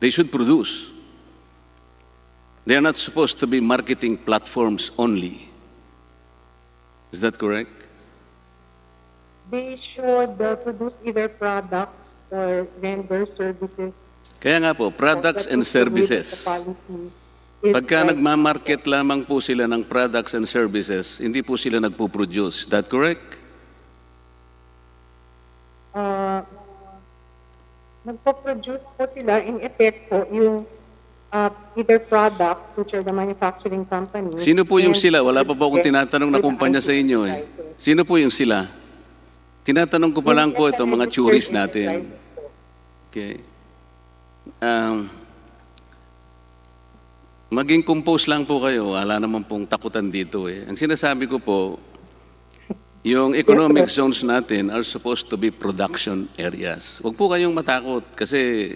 They should produce. They are not supposed to be marketing platforms only. Is that correct? They should uh, produce either products or render services. Kaya nga po, products and services. Pagka nagmamarket lamang po sila ng products and services, hindi po sila nagpo-produce. That correct? Nagpo-produce po sila, in effect po, yung uh, either products, which are the manufacturing companies. Sino po yung sila? Wala pa po akong tinatanong na kumpanya sa inyo eh. Sino po yung sila? Tinatanong ko pa lang po itong mga Registered tourist natin. Okay. Um, maging compose lang po kayo. Wala naman pong takutan dito eh. Ang sinasabi ko po, yung economic zones natin are supposed to be production areas. Huwag po kayong matakot kasi